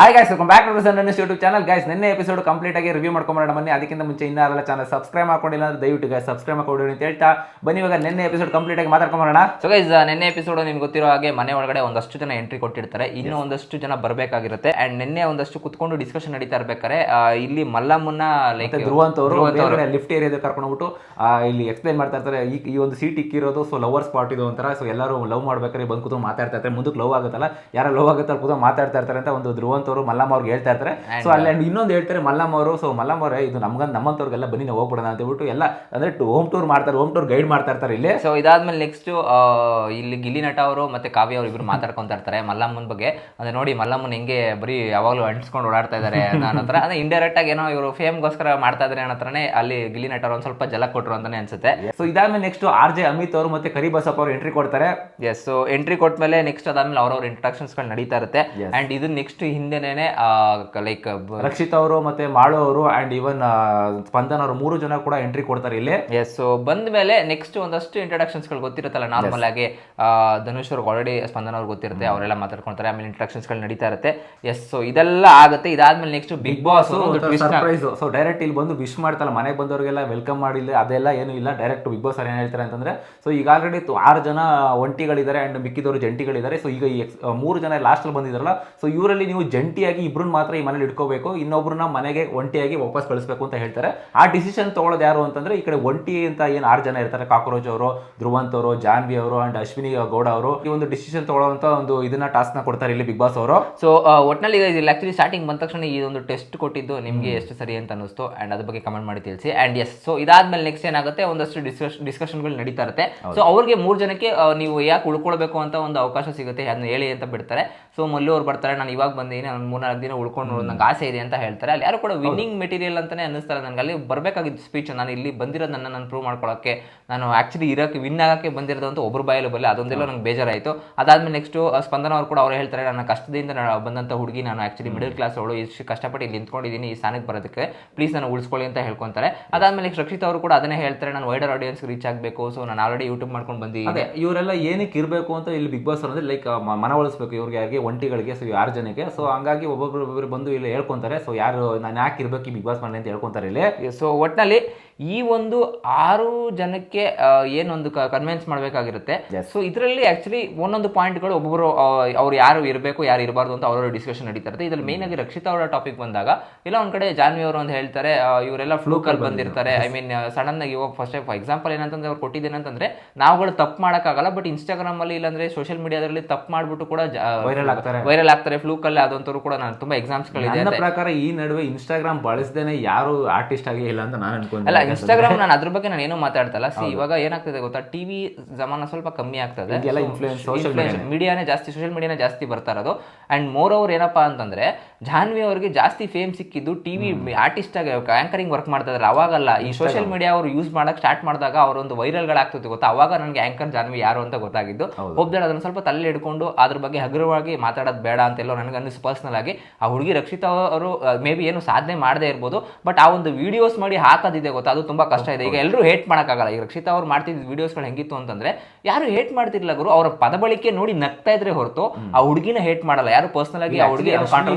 Hi guys welcome back to ನನ್ನ YouTube channel guys ನಿನ್ನೆ episode complete ಆಗಿ review ಮಾಡ್ಕೊಂಬರೋಣ. ಬನ್ನಿ ಅದಕ್ಕಿಂತ ಮುಂಚೆ ಇನ್ನಾರಲ್ಲ ಚಾನಲ್ ಸಬ್ಸ್ಕ್ರೈಬ್ ಮಾಡ್ಕೊಂಡಿಲ್ಲ ಅಂದ್ರೆ ದಯವಿಟ್ಟು ಗೈಸ್ ಸಬ್ಸ್ಕ್ರೈಬ್ ಮಾಡ್ಕೊಂಡು ಅಂತ ಹೇಳ್ತಾ ಬನ್ನಿ ಇವಾಗ ನಿನ್ನೆ ಎಪಿಸೋಡ್ ಕಂಪ್ಲೀಟ್ ಆಗಿ ಮಾತಾಡ್ಕೊಂಬರೋಣ. ಸೊ ಗೈಸ್ ನಿನ್ನೆ ಎಪಿಸೋಡ್ ನಿಮ್ಗೆ ಗೊತ್ತಿರೋ ಹಾಗೆ ಮನೆ ಒಳಗಡೆ ಒಂದಷ್ಟು ಜನ ಎಂಟ್ರಿ ಕೊಟ್ಟಿರ್ತಾರೆ. ಇನ್ನೂ ಒಂದಷ್ಟು ಜನ ಬರಬೇಕಾಗಿರುತ್ತೆ. ಅಂಡ್ ನಿನ್ನೆ ಒಂದಷ್ಟು ಕುತ್ಕೊಂಡು ಡಿಸ್ಕಷನ್ ನಡೀತಾ ಇರ್ಬೇಕಾರೆ ಇಲ್ಲಿ ಮಲ್ಲಮ್ಮನ್ನ ಲೈಕ್ ಧ್ರುವಂತವರು ಲಿಫ್ಟ್ ಏರಿಯಾದ ಕರ್ಕೊಂಡ್ಬಿಟ್ಟು ಇಲ್ಲಿ ಎಕ್ಸ್ಪ್ಲೈನ್ ಮಾಡ್ತಾ ಇರ್ತಾರೆ. ಈ ಒಂದು ಸೀಟ್ ಇಕ್ಕಿರೋದು ಸೊ ಲವರ್ ಸ್ಪಾಟ್ ಇದು ಒಂಥರ. ಸೊ ಎಲ್ಲರೂ ಲವ್ ಮಾಡ್ಬೇಕಾದ್ರೆ ಬಂದು ಕೂತು ಮಾತಾಡ್ತಾ ಇರ್ತಾರೆ. ಮುಂದಕ್ಕೆ ಲವ್ ಆಗುತ್ತಲ್ಲ? ಯಾರು ಲವ್ ಆಗುತ್ತಲ್ಲ ಕೂತು ಮಾತಾಡ್ತಾ ಇರ್ತಾರೆ ಅಂತ ಒಂದು ಧ್ರುವಂತ್ ಅವರು ಮಲ್ಲಮ್ಮ ಅವ್ರಿಗೆ ಹೇಳ್ತಾ ಇರ್ತಾರೆ. ಸೊ ಅಲ್ಲಿ ಅಂಡ್ ಇನ್ನೊಂದು ಹೇಳ್ತಾರೆ ಮಲ್ಲಮ್ಮ ಅವರು. ಸೊ ಮಲ್ಲಮ್ಮ ಅವರೇ ಇದು ನಮ್ಗ ನಮ್ಮಂತವ್ರಿಗೆಲ್ಲ ಬನ್ನಿ ನಾವು ಹೋಗ್ಬಿಡೋಣ ಅಂತ ಹೇಳ್ಬಿಟ್ಟು ಎಲ್ಲ ಅಂದ್ರೆ ಹೋಮ್ ಟೂರ್ ಮಾಡ್ತಾರೆ ಹೋಮ್ ಟೂರ್ ಗೈಡ್ ಮಾಡ್ತಾ ಇರ್ತಾರೆ ಇಲ್ಲಿ. ಸೊ ಇದಾದ್ಮೇಲೆ ನೆಕ್ಸ್ಟ್ ಇಲ್ಲಿ ಗಿಲ್ಲಿ ನಟ ಅವರು ಮತ್ತೆ ಕಾವ್ಯ ಅವರು ಇಬ್ರು ಮಾತಾಡ್ಕೊಂತ ಇರ್ತಾರೆ ಮಲ್ಲಮ್ಮನ ಬಗ್ಗೆ. ಅಂದ್ರೆ ನೋಡಿ ಮಲ್ಲಮ್ಮನ ಹೆಂಗೆ ಬರೀ ಯಾವಾಗಲೂ ಅಂಟಿಸ್ಕೊಂಡು ಓಡಾಡ್ತಾ ಇದ್ದಾರೆ ಅನ್ನೋ ಥರ ಅಂದ್ರೆ ಇಂಡೈರೆಕ್ಟ್ ಆಗಿ ಏನೋ ಇವರು ಫೇಮ್ಗೋಸ್ಕರ ಮಾಡ್ತಾ ಇದ್ದಾರೆ ಅನ್ನೋ ಥರನೇ ಅಲ್ಲಿ ಗಿಲ್ಲಿ ನಟ ಅವ್ರು ಒಂದ್ ಸ್ವಲ್ಪ ಜಲ ಕೊಟ್ರು ಅಂತಾನೆ ಅನ್ಸುತ್ತೆ. ಸೊ ಇದಾದ್ಮೇಲೆ ನೆಕ್ಸ್ಟ್ ಆರ್ ಜೆ ಅಮಿತ್ ಅವರು ಮತ್ತೆ ಕರಿಬಸಪ್ಪ ಅವರು ಎಂಟ್ರಿ ಕೊಡ್ತಾರೆ. ಎಸ್ ಸೊ ಎಂಟ್ರಿ ಕೊಟ್ಟ ಮೇಲೆ ನೆಕ್ಸ್ಟ್ ಅದಾದ್ಮೇಲೆ ಅವ್ರವ್ರ ಇಂಟ್ರಡಕ್ಷನ್ಸ್ಗಳು ನಡೀತಾ ಇರುತ್ತೆ. ಅಂಡ್ ಇದು ನೆಕ್ಸ್ಟ್ ಹಿಂದೆನೇ ಲೈಕ್ ರಕ್ಷಿತ್ ಅವರು ಮತ್ತೆ ಮಾಳು ಅವರು ಅಂಡ್ ಇವನ್ ಸ್ಪಂದನ್ ಅವರು ಮೂರು ಜನ ಕೂಡ ಎಂಟ್ರಿ ಕೊಡ್ತಾರೆ ಇಲ್ಲಿ. ಎಸ್ ಸೊ ಬಂದ ಮೇಲೆ ನೆಕ್ಸ್ಟ್ ಒಂದಷ್ಟು ಇಂಟ್ರಡಕ್ಷನ್ಸ್ಗಳು ಗೊತ್ತಿರುತ್ತಲ್ಲ ನಾರ್ಮಲ್ ಆಗಿ ಧನುಷ್ ಅವ್ರಿಗೆ ಆಲ್ರೆಡಿ ಸ್ಪಂದನ ಅವ್ರಿಗೆ ಗೊತ್ತಿರುತ್ತೆ ಅವರೆಲ್ಲ ಮಾತಾಡ್ಕೊಂತಾರೆ ಆಮೇಲೆ ಇಂಟ್ರಡಕ್ಷನ್ಸ್ಗಳು ನಡೀತಾ ಇರುತ್ತೆ. ಎಸ್ ಸೊ ಇದೆಲ್ಲ ಆಗುತ್ತೆ ಇದಾದ್ಮೇಲೆ next Bigg Boss surprise so direct ಇಲ್ಲಿ ಬಂದು ವಿಶ್ ಮಾಡ್ತಲ್ಲ ಮನೆಗೆ ಬಂದವರಿಗೆಲ್ಲ ವೆಲ್ಕಮ್ ಮಾಡಿಲ್ಲ ಅದೆಲ್ಲ ಏನು ಇಲ್ಲ ಡೈರೆಕ್ಟ್ ಬಿಗ್ ಬಾಸ್ ಏನ್ ಹೇಳ್ತಾರೆ ಅಂತಂದ್ರೆ ಸೊ ಈಗ ಆಲ್ರೆಡಿ ಆರು ಜನ ಒಂಟಿಗಳಿದ್ದಾರೆ ಅಂಡ್ ಮಿಕ್ಕಿದವರು ಜಂಟಿಗಳಿದ್ದಾರೆ. ಸೊ ಈಗ ಮೂರು ಜನ ಲಾಸ್ಟ್ ಅಲ್ಲಿ ಬಂದಿದಾರಲ್ಲ ಸೊ ಇವರಲ್ಲಿ ನೀವು ಜಂಟಿಯಾಗಿ ಇಬ್ರನ್ನ ಮಾತ್ರ ಈ ಮನೇಲಿ ಇಟ್ಕೋಬೇಕು ಇನ್ನೊಬ್ಬರನ್ನ ಮನೆಗೆ ಒಂಟಿಯಾಗಿ ವಾಪಸ್ ಕಳಿಸ್ಬೇಕು ಅಂತ ಹೇಳ್ತಾರೆ. ಆ ಡಿಸಿಷನ್ ತಗೊಳ್ಳೋದು ಯಾರು ಅಂತಂದ್ರೆ ಈ ಕಡೆ ಒಂಟಿ ಅಂತ ಏನು ಆರು ಜನ ಇರ್ತಾರೆ ಕಾಕ್ರೋಜ್ ಅವರು ಧ್ರುವಂತ್ ಅವರು ಜಾನ್ವಿ ಅವರು ಅಂಡ್ ಅಶ್ವಿನಿ ಗೌಡ ಅವರು. ಈ ಒಂದು ಡಿಸಿಷನ್ ತಗೊಳ್ಳೋಂತ ಒಂದು ಇದನ್ನ ಟಾಸ್ಕ್ನ ಕೊಡ್ತಾರೆ ಇಲ್ಲಿ ಬಿಗ್ ಬಾಸ್ ಅವರು. ಸೊ ಒಟ್ನಲ್ಲಿ ಇಲ್ಲಿ ಆಕ್ಚುಲಿ ಸ್ಟಾರ್ಟಿಂಗ್ ಬಂದ ತಕ್ಷಣ ಈ ಒಂದು ಟೆಸ್ಟ್ ಕೊಟ್ಟಿದ್ದು ನಿಮಗೆ ಎಷ್ಟು ಸರಿ ಅಂತ ಅನಿಸ್ತು ಅಂಡ್ ಅದ್ರ ಬಗ್ಗೆ ಕಮೆಂಟ್ ಮಾಡಿ ತಿಳಿಸಿ. ಅಂಡ್ ಎಸ್ ಸೊ ಇದಾದ್ಮೇಲೆ ನೆಕ್ಸ್ಟ್ ಏನಾಗುತ್ತೆ ಒಂದಷ್ಟು ಡಿಸ್ಕಶ್ ಡಿಸ್ಕಷನ್ಗಳು ನಡೀತಾ ಇರುತ್ತೆ. ಸೊ ಅವ್ರಿಗೆ ಮೂರು ಜನಕ್ಕೆ ನೀವು ಯಾಕೆ ಉಳ್ಕೊಳ್ಬೇಕು ಅಂತ ಒಂದು ಅವಕಾಶ ಸಿಗುತ್ತೆ ಅದನ್ನ ಹೇಳಿ ಅಂತ ಬಿಡ್ತಾರೆ. ಸೊ ಮಲ್ಲು ಅವ್ರು ಬರ್ತಾರೆ ನಾನು ಇವಾಗ ಬಂದಿದ್ದೀನಿ ನಾನು ಮೂರ್ನಾಲ್ಕು ದಿನ ಉಳ್ಕೊಂಡು ನೋಡೋದು ನಂಗೆ ಆಸೆ ಇದೆ ಅಂತ ಹೇಳ್ತಾರೆ. ಅಲ್ಲಿ ಯಾರು ಕೂಡ ವಿನ್ನಿಂಗ್ ಮೆಟೀರಿಯಲ್ ಅಂತಾನೆ ಅನ್ನಿಸ್ತಾರೆ ನನಗೆ. ಅಲ್ಲಿ ಬರಬೇಕಾಗಿದ್ದ ಸ್ಪೀಚ್ ನಾನು ಇಲ್ಲಿ ಬಂದಿರೋದು ನನ್ನ ನಾನು ಪ್ರೂವ್ ಮಾಡ್ಕೊಳ್ಳೋಕ್ಕೆ ನಾನು ಆಕ್ಚುಲಿ ಇರೋಕ್ಕೆ ವಿನ್ ಆಗೋಕ್ಕೆ ಬಂದಿರೋದು ಅಂತ ಒಬ್ಬರು ಬಾಯಲ್ಲಿ ಬರಲಿ ಅದೊಂದೆಲ್ಲ ನಂಗೆ ಬೇಜಾರಾಯಿತು. ಅದಾದ್ಮೇಲೆ ನೆಕ್ಸ್ಟ್ ಸ್ಪಂದನ ಅವರು ಕೂಡ ಅವ್ರು ಹೇಳ್ತಾರೆ ನನ್ನ ಕಷ್ಟದಿಂದ ನಾನು ಬಂದಂಥ ಹುಡುಗಿ ನಾನು ಆಕ್ಚುಲಿ ಮಿಡಲ್ ಕ್ಲಾಸ್ ಅವಳು ಇಷ್ಟು ಕಷ್ಟಪಟ್ಟು ಇಲ್ಲಿ ನಿಂತ್ಕೊಂಡಿದ್ದೀನಿ ಈ ಸ್ಥಾನಕ್ಕೆ ಬರೋದಕ್ಕೆ. ಪ್ಲೀಸ್ ನಾನು ಉಳಿಸ್ಕೊಳ್ಳಿ ಅಂತ ಹೇಳ್ಕೊತಾರೆ. ಅದಾದ್ಮೇಲೆ ರಕ್ಷಿತ್ ಅವರು ಕೂಡ ಅದನ್ನೇ ಹೇಳ್ತಾರೆ ನಾನು ವೈಡರ್ ಆಡಿಯನ್ಸ್ ರೀಚ್ ಆಗಬೇಕು ಸೊ ನಾನು ಆಲ್ರೆಡಿ ಯೂಟ್ಯೂಬ್ ಮಾಡ್ಕೊಂಡು ಬಂದಿದ್ದೀನಿ. ಅದೇ ಇವರೆಲ್ಲ ಏನಕ್ಕೆ ಇರಬೇಕು ಅಂತ ಇಲ್ಲಿ ಬಿಗ್ ಬಾಸ್ ಅಂದರೆ ಲೈಕ್ ಮನವೊಲಿಸ್ಬೇಕು ಇವ್ರಿಗೆ ಯಾರಿಗೆ ಒಂಟಿಗಳಿಗೆ ಸೊ ಆರು ಜನಕ್ಕೆ ಸೊ ಹಂಗಾಗಿ ಒಬ್ಬೊಬ್ರು ಬಂದು ಇಲ್ಲಿ ಹೇಳ್ಕೊಂತಾರೆ. ಸೊ ಯಾರು ನಾನು ಯಾಕೆ ಇರ್ಬೇಕು ಈ ಬಿಗ್ ಬಾಸ್ ಮನೆ ಅಂತ ಹೇಳ್ಕೊಂತಾರೆ ಇಲ್ಲಿ. ಸೊ ಒಟ್ಟಿನಲ್ಲಿ ಈ ಒಂದು ಆರು ಜನಕ್ಕೆ ಏನೊಂದು ಕನ್ವಿನ್ಸ್ ಮಾಡಬೇಕಾಗಿರುತ್ತೆ. ಸೊ ಇದರಲ್ಲಿ ಆಕ್ಚುಲಿ ಒಂದೊಂದು ಪಾಯಿಂಟ್ಗಳು ಒಬ್ಬೊಬ್ಬರು ಅವ್ರು ಯಾರು ಇರಬೇಕು ಯಾರು ಇರಬಾರ್ದು ಅಂತ ಅವರವರ ಡಿಸ್ಕಷನ್ ನಡೀತಾ ಇರುತ್ತೆ ಇದರಲ್ಲಿ ಮೇನ್ ಆಗಿ ರಕ್ಷಿತಾ ಅವರ ಟಾಪಿಕ್ ಬಂದಾಗ ಇಲ್ಲ ಒಂದ್ ಕಡೆ ಜಾನ್ವಿ ಅವರು ಅಂತ ಹೇಳ್ತಾರೆ ಇವರೆಲ್ಲ ಫ್ಲೂಕಲ್ಲಿ ಬಂದಿರ್ತಾರೆ. ಐ ಮೀನ್ ಸಡನ್ ಆಗಿ ಇವಾಗ ಫಸ್ಟ್ ಫಾರ್ ಎಕ್ಸಾಂಪಲ್ ಏನಂತಂದ್ರೆ ಅವ್ರು ಕೊಟ್ಟಿದ್ದೇನಂತಂದ್ರೆ ನಾವುಗಳು ತಪ್ಪು ಮಾಡೋಕ್ಕಾಗಲ್ಲ ಬಟ್ ಇನ್ಸ್ಟಾಗ್ರಾಮ್ ಅಲ್ಲಿ ಇಲ್ಲಾಂದ್ರೆ ಸೋಷಿಯಲ್ ಮೀಡಿಯಾದಲ್ಲಿ ತಪ್ಪು ಮಾಡ್ಬಿಟ್ಟು ಕೂಡ ವೈರಲ್ ಆಗ್ತಾರೆ. ವೈರಲ್ ಆಗ್ತಾರೆ ಫ್ಲೂಕಲ್ಲಿ ಅದಂತರೂ ಕೂಡ ನಾನು ತುಂಬಾ ಎಕ್ಸಾಮ್ಸ್ಗಳಿದೆ ನನ್ನ ಪ್ರಕಾರ ಈ ನಡುವೆ ಇನ್ಸ್ಟಾಗ್ರಾಮ್ ಬಳಸದೇನೆ ಯಾರು ಆರ್ಟಿಸ್ಟ್ ಆಗಿ ಇಲ್ಲ ಅಂತ ನಾನು ಅಲ್ಲ ಅನ್ಕೊಂಡೆ ಇನ್ಸ್ಟಾಗ್ರಾಮ್ ನಾನು ಅದ್ರ ಬಗ್ಗೆ ನಾನು ಏನು ಮಾತಾಡ್ತಲ್ಲ. ಸಿ ಇವಾಗ ಏನಾಗ್ತದೆ ಗೊತ್ತಾ? ಟಿವಿ ಜಮಾನ ಸ್ವಲ್ಪ ಕಮ್ಮಿ ಆಗ್ತದೆ. ಮೀಡಿಯಾನೇ ಜಾಸ್ತಿ ಸೋಷಿಯಲ್ ಮೀಡಿಯಾನೇ ಜಾಸ್ತಿ ಬರ್ತಾ ಇರೋದು. ಅಂಡ್ ಮೋರ್ ಓವರ್ ಏನಪ್ಪಾ ಅಂತಂದ್ರೆ ಜಾನ್ವಿ ಅವರಿಗೆ ಜಾಸ್ತಿ ಫೇಮ್ ಸಿಕ್ಕಿದ್ದು ಟಿವಿ ಆರ್ಟಿಸ್ಟ್ ಆಗಿ ಆಂಕರಿಂಗ್ ವರ್ಕ್ ಮಾಡ್ತಾ ಇದ್ದಾರೆ ಅವಾಗಲ್ಲ. ಈ ಸೋಷಿಯಲ್ ಮೀಡಿಯಾ ಅವರು ಯೂಸ್ ಮಾಡಕ್ ಸ್ಟಾರ್ಟ್ ಮಾಡಿದಾಗ ಅವರೊಂದು ವೈರಲ್ಗಳಾಗ್ತದೆ ಗೊತ್ತಾ? ಅವಾಗ ನನಗೆ ಆಂಕರ್ ಜಾನ್ವಿ ಯಾರು ಅಂತ ಗೊತ್ತಾಗಿದ್ದು. ಒಬ್ಬ ಅದನ್ನ ಸ್ವಲ್ಪ ತಲೆ ಹಿಡ್ಕೊಂಡು ಅದ್ರ ಬಗ್ಗೆ ಹಗುರವಾಗಿ ಮಾತಾಡೋದು ಬೇಡ ಅಂತೆಲ್ಲೋ ನನಗೆ ಅನ್ನಿಸ್ತು. ಪರ್ಸನಲ್ ಆಗಿ ಆ ಹುಡುಗಿ ರಕ್ಷಿತಾ ಅವರು ಮೇ ಬಿ ಏನು ಸಾಧನೆ ಮಾಡದೇ ಇರ್ಬೋದು ಬಟ್ ಆ ಒಂದು ವಿಡಿಯೋಸ್ ಮಾಡಿ ಹಾಕೋದಿದೆ ಗೊತ್ತಾ? ಅದು ತುಂಬಾ ಕಷ್ಟ ಇದೆ. ಈಗ ಎಲ್ಲರೂ ಹೇಟ್ ಮಾಡೋಕ್ಕಾಗಲ್ಲ. ಈಗ ರಕ್ಷಿತಾ ಅವ್ರು ಮಾಡ್ತಿದ್ದ ವಿಡಿಯೋಸ್ಗಳು ಹೆಂಗಿತ್ತು ಅಂತಂದ್ರೆ ಯಾರು ಹೇಟ್ ಮಾಡ್ತಿರ್ಲಿಲ್ಲ ಗುರು. ಅವರ ಪದಬಳಿಕೆ ನೋಡಿ ನಗ್ತಾ ಇದ್ರೆ ಹೊರತು ಆ ಹುಡುಗಿನ ಹೇಟ್ ಮಾಡಲ್ಲ. ಯಾರು ಪರ್ಸನಲ್ ಆಗಿ ಆ ಹುಡುಗಿ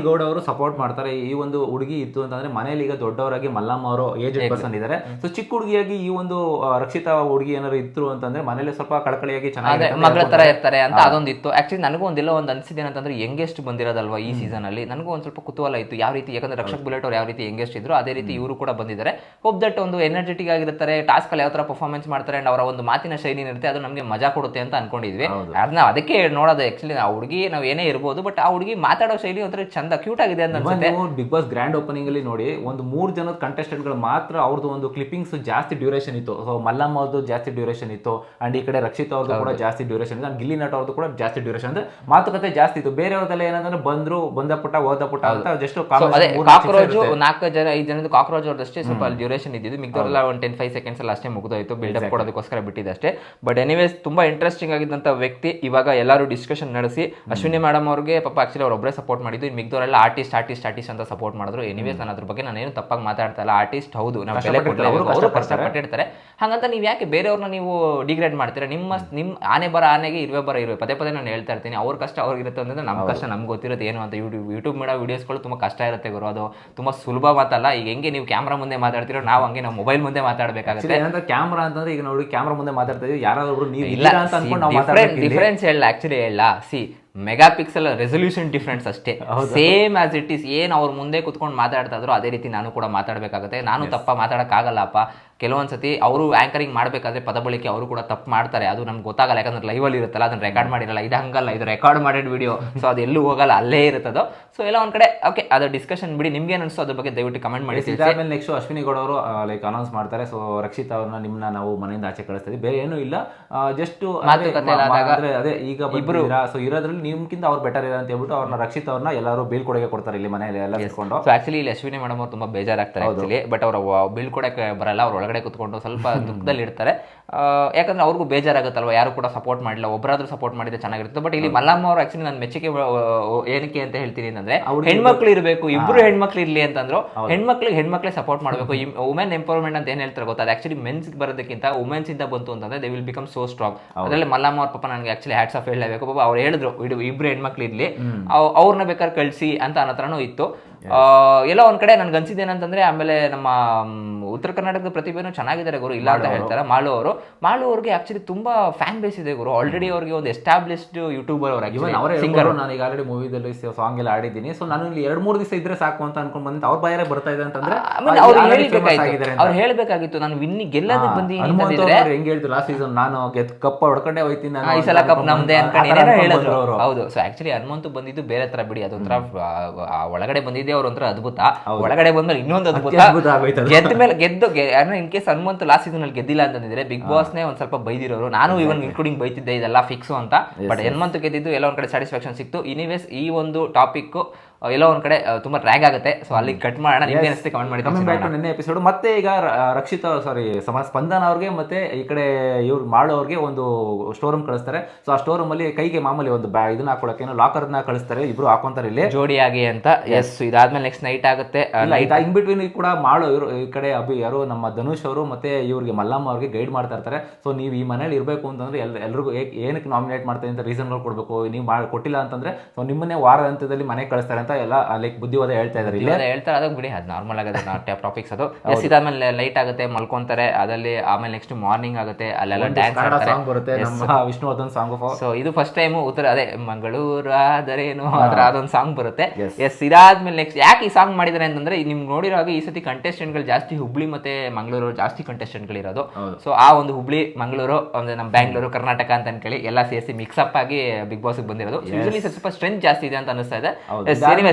ಗೌಡ ಅವರು ಸಪೋರ್ಟ್ ಮಾಡ್ತಾರೆ. ಈ ಒಂದು ಹುಡುಗಿ ಇತ್ತು ಅಂತಂದ್ರೆ ಮನೇಲಿ ಈಗ ದೊಡ್ಡವರಾಗಿ ಮಲ್ಲಮ್ಮ ಅವರು ಏಜ್ ಪರ್ಸನ್ ಇದ್ದಾರೆ. ಸೊ ಚಿಕ್ಕ ಹುಡುಗಿಯಾಗಿ ಈ ಒಂದು ರಕ್ಷಿತಾ ಹುಡುಗಿ ಏನಾದ್ರು ಇತ್ತು ಅಂತಂದ್ರೆ ಮನೇಲಿ ಸ್ವಲ್ಪ ಕಳಕಳಿಯಾಗಿ ಚೆನ್ನಾಗಿ ಮಗಳ ತರ ಇರ್ತಾರೆ ಅಂತ ಅದೊಂದಿತ್ತು. ಆಕ್ಚುಲಿ ನನಗೂ ಒಂದಿಲ್ಲ ಒಂದು ಅನ್ಸಿದೆ ಅಂತಂದ್ರೆ ಯಂಗೆಸ್ಟ್ ಬಂದಿರೋದಲ್ವಾ ಈ ಸೀಸನ್ ಅಲ್ಲಿ ನನಗೂ ಒಂದು ಸ್ವಲ್ಪ ಕುತೂಹಲ ಇತ್ತು ಯಾವ ರೀತಿ ಯಾಕಂದ್ರೆ ರಕ್ಷಕ್ ಬುಲೆಟ್ ಅವ್ರು ಯಾವ ರೀತಿ ಯಂಗೆಸ್ಟ್ ಇದ್ರು ಅದೇ ರೀತಿ ಇವರು ಕೂಡ ಬಂದಿದ್ದಾರೆ. ಹೋಪ್ ದಟ್ ಒಂದು ಎನರ್ಜೆಟಿಕ್ ಆಗಿರ್ತಾರೆ ಟಾಸ್ಕ್ ಅಲ್ಲಿ ಯಾವ ತರ ಪರ್ಫಾರ್ಮೆನ್ಸ್ ಮಾಡ್ತಾರೆ ಅಂಡ್ ಅವರ ಒಂದು ಮಾತಿನ ಶೈಲಿ ಇರುತ್ತೆ ಅದು ನಮಗೆ ಮಜಾ ಕೊಡುತ್ತೆ ಅಂತ ಅನ್ಕೊಂಡಿದ್ವಿ. ಅದನ್ನ ಅದಕ್ಕೆ ನೋಡೋದು ಆಕ್ಚುಲಿ ಆ ಹುಡುಗಿ ನಾವು ಏನೇ ಇರ್ಬೋದು ಬಟ್ ಆ ಹುಡುಗಿ ಮಾತಾಡೋ ಶೈಲಿ ಒಂಥರ ಚಂದ ಕ್ಯೂಟ್ ಆಗಿದೆ ಅಂತ ಅನ್ಸುತ್ತೆ. ಬಿಗ್ ಬಾಸ್ ಗ್ರ್ಯಾಂಡ್ ಓಪನಿಂಗ್ ಅಲ್ಲಿ ನೋಡಿ ಒಂದು ಮೂರು ಜನದ ಕಂಟೆಸ್ಟೆಂಟ್ಗಳು ಗಳು ಮಾತ್ರ ಅವ್ರದ್ದು ಒಂದು ಕ್ಲಿಪ್ಪಿಂಗ್ಸ್ ಜಾಸ್ತಿ ಡ್ಯೂರೇಷನ್ ಇತ್ತು. ಸೊ ಮಲ್ಲಮ್ಮ ಅವ್ರದ್ದು ಜಾಸ್ತಿ ಡ್ಯೂರೇಷನ್ ಇತ್ತು ಅಂಡ್ ಈ ಕಡೆ ರಕ್ಷಿತ್ ಅವ್ರದ್ದು ಕೂಡ ಜಾಸ್ತಿ ಡ್ಯೂರೇಷನ್ ಇತ್ತು ಅಂಡ್ ಗಿಲ್ಲಿ ನಟ್ ಅವ್ರದ್ದು ಕೂಡ ಜಾಸ್ತಿ ಡ್ಯೂರೇಷನ್ ಅಂದ್ರೆ ಮಾತುಕತೆ ಜಾಸ್ತಿ ಇತ್ತು. ಬೇರೆಯವ್ರದೆಲ್ಲ ಏನಂದ್ರೆ ಬಂದ್ರು ಬಂದ ಪುಟ್ಟ ಹೋದ ಪುಟ ಅಂತ ಜಸ್ಟ್ ಕಾಕ್ರೋಚ್ ನಾಲ್ಕು ಜನ ಐದು ಜನದ ಕಾಕ್ರೋಚ್ ಅವ್ರದಷ್ಟೇ ಸ್ವಲ್ಪ ಅಲ್ಲಿ ಡ್ಯೂರೇಷನ್ ಇದ್ದಿದ್ದು. ಮಿಗದವರೆಲ್ಲ ಒಂದು ಟೆನ್ ಫೈವ್ ಸೆಕೆಂಡ್ಸ್ ಅಲ್ಲಿ ಅಷ್ಟೇ ಮುಗಿದೋಯ್ತು. ಬಿಲ್ಡಪ್ ಕೊಡೋದಕ್ಕೋಸ್ಕರ ಬಿಟ್ಟಿದೆ ಅಷ್ಟೇ. ಬಟ್ ಎನಿವೇಸ್ ತುಂಬಾ ಇಂಟ್ರೆಸ್ಟಿಂಗ್ ಆಗಿದ್ದಂಥ ವ್ಯಕ್ತಿ ಇವಾಗ ಎಲ್ಲರೂ ಡಿಸ್ಕಷನ್ ನಡೆಸಿ. ಅಶ್ವಿನಿ ಮೇಡಮ್ ಅವ್ರಿಗೆ ಪಾಪ ಆಕ್ಚುಲಿ ಅವ್ರು ಒಬ್ಬರೇ ಸಪೋರ್ಟ್ ಮಾಡಿದ್ದು. ಮಿಗದವರೆಲ್ಲ ಆರ್ಟಿಸ್ಟ್ ಆರ್ಟಿಸ್ಟ್ ಆರ್ಟಿಸ್ಟ್ ಅಂತ ಸಪೋರ್ಟ್ ಮಾಡಿದ್ರು. ಎನಿವೇಸ್ ನಾನು ಅದ್ರ ಬಗ್ಗೆ ನಾನೇನು ತಪ್ಪಾಗಿ ಮಾತಾಡ್ತಾ ಇಲ್ಲ. ಆರ್ಟಿಸ್ಟ್ ಹೌದು. ನಾವು ಬೆಲೆ ಅವರು ಕಷ್ಟಪಟ್ಟಿರ್ತಾರೆ. ಹಾಗಂತ ನೀವು ಯಾಕೆ ಬೇರೆಯವ್ರನ್ನ ನೀವು ಡಿಗ್ರೇಡ್ ಮಾಡ್ತೀರಾ? ನಿಮ್ಮ ನಿಮ್ಮ ಆನೆ ಬರ ಆನೆಗೆ ಇರುವೆ ಬರ ಇರುವೆ. ಪದೇ ಪದೇ ನಾನು ಹೇಳ್ತಾ ಇರ್ತೀನಿ. ಅವ್ರ ಕಷ್ಟ ಅವ್ರಿಗಿರುತ್ತೆ ಅಂದ್ರೆ ನಮ್ಮ ಕಷ್ಟ ನಮ್ಗೆ ಗೊತ್ತಿರೋದು ಏನು ಅಂತ ಯೂಟ್ಯೂಬ್ ಮಾಡೋ ವೀಡಿಯೋಸ್ಗಳು ತುಂಬ ಕಷ್ಟ ಇರುತ್ತೆ ಗುರು. ಅದು ತುಂಬ ಸುಲಭ ಮಾತಲ್ಲ. ಈಗ ಹೆಂಗೆ ನೀವು ಕ್ಯಾಮ್ರಾ ಮುಂದೆ ಮಾತಾಡ್ತೀರೋ ನಾವು ಹಂಗೆ ನಾವು ಮೊಬೈಲ್ ಮುಂದೆ ಮಾತಾಡಬೇಕಾಗುತ್ತೆ. ಏನಂದ್ರೆ ಕ್ಯಾಮ್ರಾ ಅಂತಂದ್ರೆ ಈಗ ನೋಡಿ ಕ್ಯಾಮ್ರಾ ಮುಂದೆ ಮಾತಾಡ್ತಾ ಇದೀವಿ. ಯಾರಾದ್ರೂ ನೀವು ಇಲ್ಲ ಅಂತ ಅನ್ಕೊಂಡು ನಾವು. ಡಿಫ್ರೆನ್ಸ್ ಹೇಳ ಆಕ್ಚುಲಿ ಹೇಳ ಸಿ ಮೆಗಾ ಪಿಕ್ಸೆಲ್ ರೆಸೊಲ್ಯೂಷನ್ ಡಿಫ್ರೆನ್ಸ್ ಅಷ್ಟೇ ಸೇಮ್ ಆಸ್ ಇಟ್ ಈಸ್ ಏನು ಅವ್ರ ಮುಂದೆ ಕುತ್ಕೊಂಡು ಮಾತಾಡ್ತಾ ಇದ್ರು ಅದೇ ರೀತಿ ನಾನು ಕೂಡ ಮಾತಾಡಬೇಕಾಗುತ್ತೆ. ನಾನು ತಪ್ಪ ಮಾತಾಡೋಕ್ಕಾಗಲ್ಲಪ್ಪ. ಕೆಲವೊಂದ್ಸತಿ ಅವರು ಆ್ಯಂಕರಿಂಗ್ ಮಾಡಬೇಕಾದ್ರೆ ಪದ ಬಳಕೆ ಅವರು ಕೂಡ ತಪ್ಪು ಮಾಡ್ತಾರೆ. ಅದು ನಮ್ಗೆ ಗೊತ್ತಾಗಲ್ಲ. ಯಾಕಂದ್ರೆ ಲೈವಲ್ಲಿ ಇರುತ್ತಲ್ಲ ಅದನ್ನ ರೆಕಾರ್ಡ್ ಮಾಡಿರಲ್ಲ. ಇದು ಹಂಗಲ್ಲ ಇದು ರೆಕಾರ್ಡ್ ಮಾಡಿದ ವಿಡಿಯೋ ಸೊ ಅದು ಎಲ್ಲೂ ಹೋಗಲ್ಲ ಅಲ್ಲೇ ಇರುತ್ತದೆ. ಸೊ ಎಲ್ಲ ಒಂದ್ ಕಡೆ ಓಕೆ ಅದು ಡಿಸ್ಕಷನ್ ಬಿಡಿ. ನಿಮ್ಗೆ ಅನಿಸ್ತು ಅದ್ರ ಬಗ್ಗೆ ದಯವಿಟ್ಟು ಕಮೆಂಟ್ ಮಾಡಿ. ಇದಾದ್ಮೇಲೆ ನೆಕ್ಸ್ಟ್ ಅಶ್ವಿನಿ ಗೌಡ ಅವರು ಲೈಕ್ ಅನೌನ್ಸ್ ಮಾಡ್ತಾರೆ. ಸೊ ರಕ್ಷಿತ್ ಅವ್ರನ್ನ ನಿಮ್ಮನ್ನ ನಾವು ಮನೆಯಿಂದ ಆಚೆ ಕಳಿಸ್ತೀವಿ ಬೇರೆ ಏನೂ ಇಲ್ಲ. ಜಸ್ಟ್ ಮಾತುಕತೆ ಅದೇ ಈಗ ಇಬ್ರು ಸೊ ಇರೋದ್ರಲ್ಲಿ ನಿಮ್ಗಿಂತ ಅವ್ರು ಬೆಟರ್ ಇದೆ ಅಂತ ಹೇಳ್ಬಿಟ್ಟು ಅವ್ರನ್ನ ರಕ್ಷಿತ್ ಅವ್ರನ್ನ ಎಲ್ಲರೂ ಬೀಳ್ಕೊಡೆಗೆ ಕೊಡ್ತಾರೆ ಇಲ್ಲಿ ಮನೆಯಲ್ಲಿ ಎಲ್ಲ ಸೇರ್ಕೊಂಡು ಸೊ ಆಕ್ಚುಲಿ ಇಲ್ಲಿ ಅಶ್ವಿನಿ ಮೇಡಮ್ ಅವ್ರು ತುಂಬಾ ಬೇಜಾರಾಗ್ತಾರೆ ಆಕ್ಚುಲಿ ಬಟ್ ಅವ್ರ ಬೀಳ್ಕೊಡಕ್ಕೆ ಬರಲ್ಲ ಅವ್ರ ಒಳಗಡೆ ಕುತ್ಕೊಂಡು ಸ್ವಲ್ಪ ದುಃಖದಲ್ಲಿ ಇರ್ತಾರೆ. ಯಾಕಂದ್ರೆ ಅವ್ರಿಗೂ ಬೇಜಾರಾಗುತ್ತಲ್ವ? ಯಾರು ಕೂಡ ಸಪೋರ್ಟ್ ಮಾಡಿಲ್ಲ. ಒಬ್ಬರಾದ್ರೂ ಸಪೋರ್ಟ್ ಮಾಡಿದ್ರೆ ಚೆನ್ನಾಗಿರುತ್ತೆ. ಬಟ್ ಇಲ್ಲಿ ಮಲ್ಲಮ್ಮ ಅವ್ರು ಆಕ್ಚುಲಿ ನನ್ನ ಮೆಚ್ಚುಗೆ ಏನಕ್ಕೆ ಅಂತ ಹೇಳ್ತೀನಿ ಅಂತಂದ್ರೆ ಹೆಣ್ಮಕ್ಳು ಇರಬೇಕು ಇಬ್ರು ಹೆಣ್ಮಕ್ಳು ಇರ್ಲಿ ಅಂತಂದ್ರು ಹೆಣ್ಮಕ್ಳಿಗೆ ಹೆಣ್ಮಕ್ಳಿಗೆ ಸಪೋರ್ಟ್ ಮಾಡಬೇಕು. ವುಮೆನ್ ಎಂಪವರ್ಮೆಂಟ್ ಅಂತ ಏನ್ ಹೇಳ್ತಾರೆ ಗೊತ್ತಾ? ಆಕ್ಚುಲಿ ಮೆನ್ಸ್ ಬರೋದಕ್ಕಿಂತ ವುಮೆನ್ಸ್ ಇಂದ ಬಂತು ಅಂತಂದ್ರೆ they will become so strong ಅದರಲ್ಲಿ ಮಲ್ಲಮ್ಮ ಅವ್ರ ಪಾಪ ನನಗೆ ಆಕ್ಚುಲಿ ಹ್ಯಾಟ್ಸ್ ಆಫ್ ಹೇಳಬೇಕು ಪಾಪ ಅವ್ರು ಹೇಳಿದ್ರು ಇಡು ಇಬ್ರು ಹೆಣ್ಮಕ್ಳು ಇರ್ಲಿ ಅವ್- ಅವ್ರನ್ನ ಬೇಕಾದ್ರೆ ಕಳ್ಸಿ ಅಂತ ಅನ್ನೋ ಥರನೂ ಇತ್ತು. ಆ, ಎಲ್ಲೋ ಒಂದ್ ಕಡೆ ನನ್ಗೆ ಅನ್ಸಿದ್ದೇನಂತಂದ್ರೆ ಆಮೇಲೆ ನಮ್ಮ ಉತ್ತರ ಕರ್ನಾಟಕದ ಪ್ರತಿಭೆನೂ ಚೆನ್ನಾಗಿದ್ದಾರೆ ಗುರು ಇಲ್ಲ ಅಂತ ಹೇಳ್ತಾರೆ. ಮಾಳು ಅವರು. ಮಾಳು ಅವ್ರಿಗೆ ಆಕ್ಚುಲಿ ತುಂಬಾ ಫ್ಯಾನ್ ಬೇಸ್ ಇದೆ ಗುರು. ಆಲ್ರೆಡಿ ಅವ್ರಿಗೆ ಒಂದು ಎಸ್ಟಾಬ್ಲಿಷ್ಡ್ ಯೂಟ್ಯೂಬರ್ ಅವರೇ ಸಿಂಗರ್ ನಾನು ಈಗ ಆಲ್ರೆಡಿ ಮೂವಿದಲ್ಲಿ ಸಾಂಗ್ ಎಲ್ಲ ಆಡಿದ್ದೀನಿ. ಸೊ ನಾನು ಇಲ್ಲಿ ಎರಡು ಮೂರು ದಿವಸ ಇದ್ರೆ ಸಾಕು ಅಂತ ಅನ್ಕೊಂಡ್ ಬಂದ್ ಅವ್ರ ಬಾಯಾರೆ ಬರ್ತಾ ಇದೆ ಅಂತಂದ್ರೆ ಅವ್ರು ಹೇಳ್ಬೇಕಾಗಿತ್ತು. ನಾನು ವಿನ್ನಿ ಗೆಲ್ಲದಕ್ಕೆ ಬಂದಿ ಅಂತಂದಿದ್ರೆ ಹೆಂಗ್ ಹೇಳ್ತು ಲಾಸ್ಟ್ ಸೀಸನ್ ನಾನು ಗೆದ್ ಕಪ್ಪ ಹೊಡ್ಕೊಂಡೆ ಹೋಯ್ತೀನಿ ನಾನು ಈ ಸಲ ಕಪ್ ನಮ್ದೇ. ಅನ್ಕೊಂಡು ಹೇಳಿದ್ರು. ಹೌದು. ಸೊ ಆಕ್ಚುಲಿ ಹನುಮಂತು ಬಂದಿದ್ದು ಬೇರೆ ತರ ಬಿಡಿ. ಅದೊಂಥರ ಒಳಗಡೆ ಬಂದಿದ್ದೆ ಅವ್ರ ಒಂಥರ ಅದ್ಭುತ. ಒಳಗಡೆ ಬಂದ್ಮೇಲೆ ಇನ್ನೊಂದು ಅದ್ಭುತ. ಗೆದ್ದ ಮೇಲೆ ಗೆದ್ದು in case Hanumanth last season ಅಲ್ಲಿ ಗೆದ್ದಿಲ್ಲ ಅಂತಂದಿದ್ರೆ ಬಿಗ್ ಬಾಸ್ ನೇ ಒಂದ್ ಸ್ವಲ್ಪ ಬೈದಿರೋರು. ನಾನು ಇವನ್ ಇನ್ಕ್ಲೂಡಿಂಗ್ ಬೈತಿದ್ದೆ ಇದೆಲ್ಲ ಫಿಕ್ಸ್ ಅಂತ. ಬಟ್ ಹನುಮಂತ್ ಗೆದ್ದಿದ್ದು ಎಲ್ಲ ಒಂದ್ ಕಡೆ ಸ್ಯಾಟಿಸ್ಫ್ಯಾಕ್ಷನ್ ಸಿಕ್ತು. ಇನಿವೇಸ್ ಈ ಒಂದು ಟಾಪಿಕ್ ಎಲ್ಲೋ ಒಂದ್ ಕಡೆ ತುಂಬಾ ರ್ಯಾಗ್ ಆಗುತ್ತೆ. ಸೊ ಅಲ್ಲಿ ಕಟ್ ಮಾಡೋಣ. ನಿಮ್ಗೆ ಅನಿಸುತ್ತೆ ಕಮೆಂಟ್ ಮಾಡಿ ಬ್ಯಾಕ್ ನಿನ್ನೆ ಎಪಿಸೋಡ್ ಮತ್ತೆ ಈಗ ರಕ್ಷಿತ ಸಾರಿ ಸಮ ಸ್ಪಂದನ ಅವ್ರಿಗೆ ಮತ್ತೆ ಈ ಕಡೆ ಇವ್ರು ಮಾಡೋರಿಗೆ ಅವ್ರಿಗೆ ಒಂದು ಸ್ಟೋರ್ ರೂಮ್ ಕಳಿಸ್ತಾರೆ. ಸೊ ಆ ಸ್ಟೋರ್ ರೂಮ್ ಅಲ್ಲಿ ಕೈಗೆ ಮಾಮೂಲಿ ಒಂದು ಬ್ಯಾ ಇದನ್ನ ಹಾಕೊಳಕ್ಕೆ ಲಾಕರ್ನ ಕಳಿಸ್ತಾರೆ. ಇಬ್ರು ಹಾಕೊಂತಾರೆ ಇಲ್ಲಿ. ಜೋಡಿಯಾಗಿ ಅಂತ. ಎಸ್ ಇದಾದ್ಮೇಲೆ ನೆಕ್ಸ್ಟ್ ನೈಟ್ ಆಗುತ್ತೆ. ನೈಟ್ ಇನ್ ಬಿಟ್ವೀನ್ ಕೂಡ ಮಾಡೋ ಇವರು ಈ ಕಡೆ ಅಭಿ ಯಾರು ನಮ್ಮ ಧನುಷ್ ಅವರು ಮತ್ತೆ ಇವ್ರಿಗೆ ಮಲ್ಲಮ್ಮ ಅವ್ರಿಗೆ ಗೈಡ್ ಮಾಡ್ತಾ ಇರ್ತಾರೆ. ಸೊ ನೀವು ಈ ಮನೇಲಿ ಇರಬೇಕು ಅಂತಂದ್ರೆ ಎಲ್ ಎಲ್ರಿಗೂ ಏನಕ್ಕೆ ನಾಮಿನೇಟ್ ಮಾಡ್ತಾರೆ ಅಂತ ರೀಸನ್ಗಳು ಕೊಡಬೇಕು. ನೀವು ಮಾಡಿ ಕೊಟ್ಟಿಲ್ಲ ಅಂತಂದ್ರೆ ಸೊ ನಿಮ್ಮನ್ನೇ ವಾರದ ಹಂತದಲ್ಲಿ ಮನೆಗೆ ಕಳಿಸ್ತಾರೆ ಅಂತ ಎಲ್ಲ ಲೈಕ್ ಬುದ್ಧಿವಾದ ಹೇಳ್ತಾ ಇದ್ದಾರೆ ಇಲ್ಲ. ಹೇಳ್ತಾರೆ ಅದಕ್ಕೆ ಬಿಡಿ ಅದು ನಾರ್ಮಲ್ ಆಗುತ್ತೆ ಟಾಪಿಕ್ಸ್ ಅದು. ಎಸ್ ಇದಾದ್ಮೇಲೆ ಲೈಟ್ ಆಗುತ್ತೆ ಮಲ್ಕೊಂತಾರೆ ಅದಲ್ಲಿ ಆಮೇಲೆ ನೆಕ್ಸ್ಟ್ ಮಾರ್ನಿಂಗ್ ಆಗುತ್ತೆ ಅಲ್ಲೆಲ್ಲ ಡ್ಯಾನ್ಸ್ ಸಾಂಗ್ ಬರುತ್ತೆ ನಮ್ಮ ವಿಷ್ಣುವರ್ಧನ್ ಸಾಂಗ್ ಸೊ ಇದು ಫಸ್ಟ್ ಟೈಮ್ ಉತ್ತರ ಅದೇ ಮಂಗಳೂರು ಆದರೇನು? ಅದ್ರ ಅದೊಂದು ಸಾಂಗ್ ಬರುತ್ತೆ. ಎಸ್ ಇದಾದ್ಮೇಲೆ ನೆಕ್ಸ್ಟ್ ಯಾಕೆ ಈ ಸಾಂಗ್ ಮಾಡಿದ್ದಾರೆ ಅಂತಂದ್ರೆ ನಿಮ್ಗೆ ನೋಡಿರೋ ಹಾಗೆ ಈ ಸತಿ ಕಂಟೆಸ್ಟೆಂಟ್ಗಳು ಗಳು ಜಾಸ್ತಿ ಹುಬ್ಳಿ ಮತ್ತೆ ಮಂಗಳೂರು ಜಾಸ್ತಿ ಕಂಟೆಸ್ಟೆಂಟ್ಗಳು ಗಳು ಇರೋದು ಸೊ ಆ ಒಂದು ಹುಬ್ಳಿ ಮಂಗಳೂರು ಅಂದ್ರೆ ನಮ್ಮ ಬ್ಯಾಂಗ್ಳೂರು ಕರ್ನಾಟಕ ಅಂತ ಅನ್ಕೊಳ್ಳಿ ಎಲ್ಲ ಸೇರಿಸಿ ಮಿಕ್ಸ್ ಅಪ್ ಆಗಿ ಬಿಗ್ ಬಾಸ್ ಬಂದಿರೋದು. ಸ್ವಲ್ಪ ಸ್ಟ್ರೆಂತ್ ಜಾಸ್ತಿ ಇದೆ ಅಂತ ಅನಿಸ್ತಾ ಇದೆ.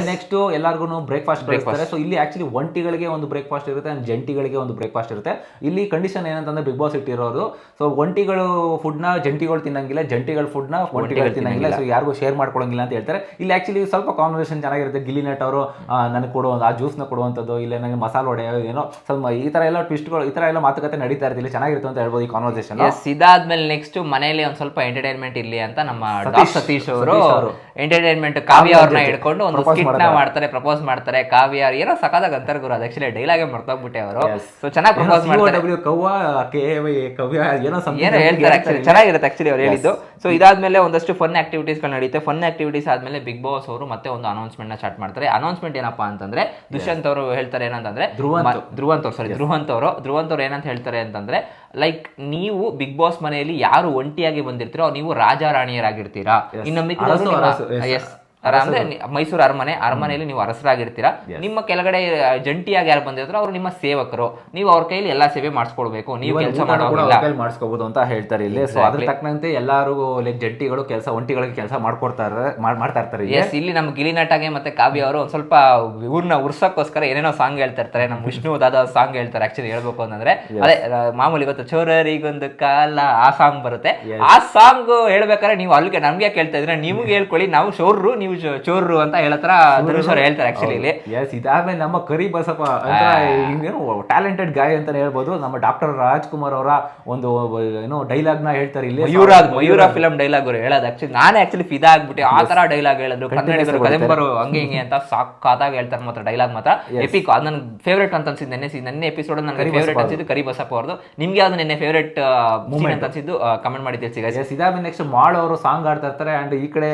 ನೆಕ್ಸ್ಟ್ ಎಲ್ಲರಿಗೂ ಬ್ರೇಕ್ಫಾಸ್ಟ್ ಕಳಿಸ್ತಾರೆ. ಸೊ ಇಲ್ಲಿ ಆಕ್ಚುಲಿ ಒಂಟಿಗಳಿಗೆ ಒಂದು ಬ್ರೇಕ್ಫಾಸ್ಟ್ ಇರುತ್ತೆ ಅಂಡ್ ಜಂಟಿಗಳಿಗೆ ಒಂದು ಬ್ರೇಕ್ಫಾಸ್ಟ್ ಇರುತ್ತೆ. ಇಲ್ಲಿ ಕಂಡೀಷನ್ ಏನಂತಂದ್ರೆ ಬಿಗ್ ಬಾಸ್ ಇಟ್ಟಿರೋದು. ಸೊ ಒಂಟಿಗಳು ಫುಡ್ನ ಜಂಟಿಗಳು ತಿನ್ನಂಗಿಲ್ಲ ಜಂಟಿಗಳ ಫುಡ್ನ ಒಂಟಿಗಳು ತಿನ್ನಂಗಿಲ್ಲ. ಸೊ ಯಾರಿಗೂ ಶೇರ್ ಮಾಡ್ಕೊಳಂಗಿಲ್ಲ ಅಂತ ಹೇಳ್ತಾರೆ. ಇಲ್ಲಿ ಆಕ್ಚುಲಿ ಸ್ವಲ್ಪ ಕಾನ್ವರ್ಸೇಷನ್ ಚೆನ್ನಾಗಿರುತ್ತೆ. ಗಿಲ್ಲಿ ನಟ್ ಅವರು ನನಗೆ ಕೊಡುವಂತ ಆ ಜ್ಯೂಸ್ನ ಕೊಡುವಂಥದ್ದು ಇಲ್ಲ ನನಗೆ ಮಸಾಲ ವಡೆ ಏನೋ ಸ್ವಲ್ಪ ಈ ತರ ಎಲ್ಲ ಟ್ವಿಸ್ಟ್ಗಳು ಈ ತರ ಎಲ್ಲ ಮಾತುಕತೆ ನಡೀತಾ ಇರ್ತಿಲ್ಲ ಚೆನ್ನಾಗಿರುತ್ತೆ ಅಂತ ಹೇಳ್ಬೋದು ಈ ಕಾನ್ವರ್ಸೇಷನ್ ಇದಾದ್ಮೇಲೆ ನೆಕ್ಸ್ಟ್ ಮನೆಯಲ್ಲಿ ಒಂದು ಸ್ವಲ್ಪ ಎಂಟರ್ಟೈನ್ಮೆಂಟ್ ಇರ್ಲಿ ಅಂತ ನಮ್ಮ ಸತೀಶ್ ಅವರು ಸತೀಶ್ ಅವರು. ಎಂಟರ್ಟೈನ್ಮೆಂಟ್ ಕಾವ್ಯ ಅವ್ರನ್ನ ಹಿಡ್ಕೊಂಡು ಒಂದು ಮಾಡ್ತಾರೆ. ಪ್ರಪೋಸ್ ಮಾಡ್ತಾರೆ ಕಾವ್ಯ ಏನೋ ಸಕಾದಾಗ ಅಂತಾರೆ ಗುರು ಅದು. ಆಕ್ಚುಲಿ ಡೈಲಾಗೆ ಮರ್ತೋಗ್ಬಿಟ್ಟೆ ಅವರು. ಸೊ ಚೆನ್ನಾಗಿ ಪ್ರಪೋಸ್ ಮಾಡ್ತಾರೆ. ಕವ್ವ ಕವ್ಯ ಏನೋ ಹೇಳ್ತಾರೆ ಆಕ್ಚುಲಿ ಚೆನ್ನಾಗಿರುತ್ತೆ ಆಕ್ಚುಲಿ ಅವ್ರು ಹೇಳಿದ್ದು. ಸೊ ಇದಾದ್ಮೇಲೆ ಒಂದಷ್ಟು ಫನ್ ಆಕ್ಟಿವಿಟೀಸ್ಗಳು ನಡೆಯುತ್ತೆ. ಫನ್ ಆಕ್ಟಿವಿಟೀಸ್ ಆದ್ಮೇಲೆ ಬಿಗ್ ಬಾಸ್ ಅವರು ಮತ್ತೆ ಒಂದು ಅನೌನ್ಸ್ಮೆಂಟ್ನ ಸ್ಟಾರ್ಟ್ ಮಾಡ್ತಾರೆ. ಅನೌನ್ಸ್ಮೆಂಟ್ ಏನಪ್ಪಾ ಅಂತಂದ್ರೆ ದುಷ್ಯಂತ್ ಅವರು ಹೇಳ್ತಾರೆ ಏನಂತಂದ್ರೆ ಧ್ರುವಂತ್. ಅವರು ಸಾರಿ ಧ್ರುವಂತ್ ಅವರು. ಧ್ರುವಂತ್ ಅವರು ಏನಂತ ಹೇಳ್ತಾರೆ ಅಂತಂದ್ರೆ ಲೈಕ್ ನೀವು ಬಿಗ್ ಬಾಸ್ ಮನೆಯಲ್ಲಿ ಯಾರು ಒಂಟಿಯಾಗಿ ಬಂದಿರ್ತೀರೋ ನೀವು ರಾಜ ರಾಣಿಯರಾಗಿರ್ತೀರಾ. ಇನ್ನು ಎಸ್ ಅಂದ್ರೆ ಮೈಸೂರು ಅರಮನೆ ಅರಮನೆಯಲ್ಲಿ ನೀವು ಅರಸರಾಗಿರ್ತೀರಾ? ನಿಮ್ಮ ಕೆಳಗಡೆ ಜಂಟಿಯಾಗಿ ಯಾರು ಬಂದಿರ್ತಾರೋ ಅವ್ರು ನಿಮ್ಮ ಸೇವಕರು. ನೀವು ಅವ್ರ ಕೈಲಿ ಎಲ್ಲಾ ಸೇವೆ ಮಾಡಿಸ್ಕೊಡ್ಬೇಕು. ನೀವು ಕೆಲಸ ಮಾಡಿಸ್ಕೋಬಹುದು ಅಂತ ಹೇಳ್ತಾರೆ ಇಲ್ಲಿ. ಸೊ ಅದ್ರ ತಕ್ಕಂತೆ ಎಲ್ಲಾರು ಲೈಕ್ ಜಂಟಿಗಳು ಕೆಲಸ ಒಂಟಿಗಳಿಗೆ ಕೆಲಸ ಮಾಡ್ಕೊಡ್ತಾರೆ ಮಾಡ್- ಮಾಡ್ತಾ ಇರ್ತಾರೆ ಎಸ್ ಇಲ್ಲಿ ನಮ್ಮ ಗಿಲಿ ನಟಾಗೆ ಮತ್ತೆ ಕಾವ್ಯ ಅವರು ಒಂದ್ ಸ್ವಲ್ಪ ಊರ್ನ ಉರ್ಸಕ್ಕೋಸ್ಕರ ಏನೇನೋ ಸಾಂಗ್ ಹೇಳ್ತಾ ಇರ್ತಾರೆ ನಮ್ಮ ವಿಷ್ಣು ದಾದ ಸಾಂಗ್ ಹೇಳ್ತಾರೆ ಆಕ್ಚುಲಿ ಹೇಳ್ಬೇಕು ಅಂತಂದ್ರೆ. ಅದೇ ಮಾಮೂಲಿ ಇವತ್ತು ಚೋರರಿಗೊಂದು ಕಾಲ ಆ ಸಾಂಗ್ ಬರುತ್ತೆ. ಆ ಸಾಂಗ್ ಹೇಳ್ಬೇಕಾದ್ರೆ ನೀವು ಅಲ್ಲಿಗೆ ನಮ್ಗೆ ಕೇಳ್ತಾ ಇದ್ರೆ ನಿಮ್ಗೆ ಹೇಳ್ಕೊಳ್ಳಿ ನಾವು ಶೋರ್ರು ನೀವು ಚೋರ್ರು ಅಂತ ಹೇಳತ್ರ ಧನುಷ್ ಅವ್ರು ಹೇಳ್ತಾರೆ ಆಕ್ಚುಲಿ ಇಲ್ಲಿ. ಎಸ್ ಇದಾದ್ಮೇಲೆ ನಮ್ಮ ಕರಿ ಬಸಪ್ಪ ಹಿಂಗೇನು ಟ್ಯಾಲೆಂಟೆಡ್ ಗಾಯ ಅಂತಾನೆ ಹೇಳ್ಬೋದು. ನಮ್ಮ ಡಾಕ್ಟರ್ ರಾಜ್ಕುಮಾರ್ ಅವರ ಒಂದು ಏನೋ ಡೈಲಾಗ್ನ ಹೇಳ್ತಾರೆ ಇಲ್ಲಿ. ಮಯೂರ ಮಯೂರ ಫಿಲಂ ಡೈಲಾಗ್ ಅವರು ಹೇಳೋದು ಆಕ್ಚುಲಿ ನಾನೇ ಆಕ್ಚುಲಿ ಫಿದಾ ಆಗ್ಬಿಟ್ಟು ಆ ತರ ಡೈಲಾಗ್ ಹೇಳಿದ್ರು. ಕನ್ನಡಿಗರು ಕದಂಬರು ಹಂಗೆ ಹಿಂಗೆ ಅಂತ ಸಾಕಾದಾಗ ಹೇಳ್ತಾರೆ ಮಾತ್ರ ಡೈಲಾಗ್ ಮಾತ್ರ. ಎಪಿಕ್ ಅದು ನನ್ನ ಫೇವ್ರೇಟ್ ಅಂತ ಅನ್ಸಿದ್ದು ನೆನ್ನೆ ನೆನ್ನೆ ಎಪಿಸೋಡ್ ನನಗೆ ಫೇವ್ರೇಟ್ ಅನ್ಸಿದ್ದು ಕರಿ ಬಸಪ್ಪ ಅವ್ರದ್ದು ನಿಮ್ಗೆ ಯಾವ್ದು ನೆನ್ನೆ ಫೇವ್ರೇಟ್ ಮೂಮೆಂಟ್ ಅಂತ ಅನ್ಸಿದ್ದು? ಕಮೆಂಟ್ ಮಾಡಿ ತಿಳಿಸಿ ಇದಾದ್ಮೇಲೆ ನೆಕ್ಸ್ಟ್ ಮಾಳ್ ಅವರು ಸಾಂಗ್ ಆಡ್ತಾ ಇರ್ತಾರೆ ಅಂಡ್ ಈ ಕಡೆ